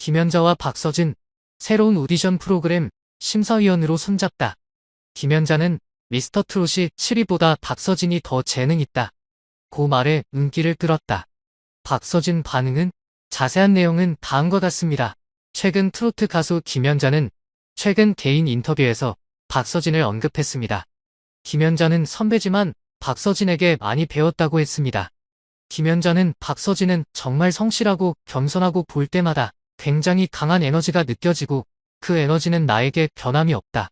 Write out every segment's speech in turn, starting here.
김연자와 박서진, 새로운 오디션 프로그램 심사위원으로 손잡다. 김연자는 미스터 트롯이 7위보다 박서진이 더 재능 있다. 고 말에 눈길을 끌었다. 박서진 반응은 자세한 내용은 다음과 같습니다. 최근 트로트 가수 김연자는 최근 개인 인터뷰에서 박서진을 언급했습니다. 김연자는 선배지만 박서진에게 많이 배웠다고 했습니다. 김연자는 박서진은 정말 성실하고 겸손하고 볼 때마다 굉장히 강한 에너지가 느껴지고 그 에너지는 나에게 변함이 없다.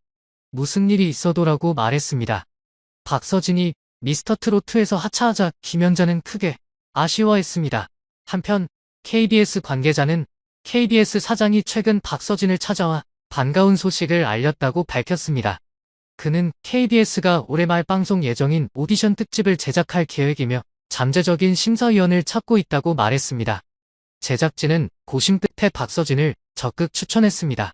무슨 일이 있어도라고 말했습니다. 박서진이 미스터 트롯2에서 하차하자 김연자는 크게 아쉬워했습니다. 한편 KBS 관계자는 KBS 사장이 최근 박서진을 찾아와 반가운 소식을 알렸다고 밝혔습니다. 그는 KBS가 올해 말 방송 예정인 오디션 특집을 제작할 계획이며 잠재적인 심사위원을 찾고 있다고 말했습니다. 제작진은 고심 끝에 박서진을 적극 추천했습니다.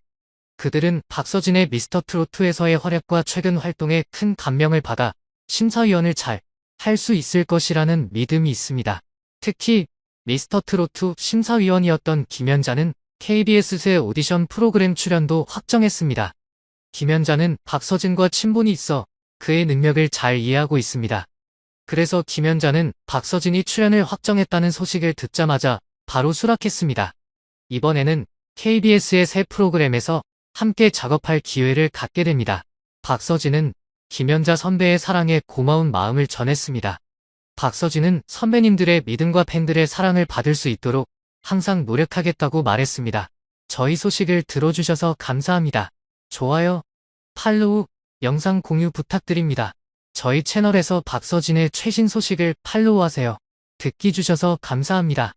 그들은 박서진의 미스터 트롯2에서의 활약과 최근 활동에 큰 감명을 받아 심사위원을 잘 할 수 있을 것이라는 믿음이 있습니다. 특히 미스터 트롯2 심사위원이었던 김연자는 KBS 새 오디션 프로그램 출연도 확정했습니다. 김연자는 박서진과 친분이 있어 그의 능력을 잘 이해하고 있습니다. 그래서 김연자는 박서진이 출연을 확정했다는 소식을 듣자마자 바로 수락했습니다. 이번에는 KBS의 새 프로그램에서 함께 작업할 기회를 갖게 됩니다. 박서진은 김연자 선배의 사랑에 고마운 마음을 전했습니다. 박서진은 선배님들의 믿음과 팬들의 사랑을 받을 수 있도록 항상 노력하겠다고 말했습니다. 저희 소식을 들어주셔서 감사합니다. 좋아요, 팔로우, 영상 공유 부탁드립니다. 저희 채널에서 박서진의 최신 소식을 팔로우하세요. 듣기 주셔서 감사합니다.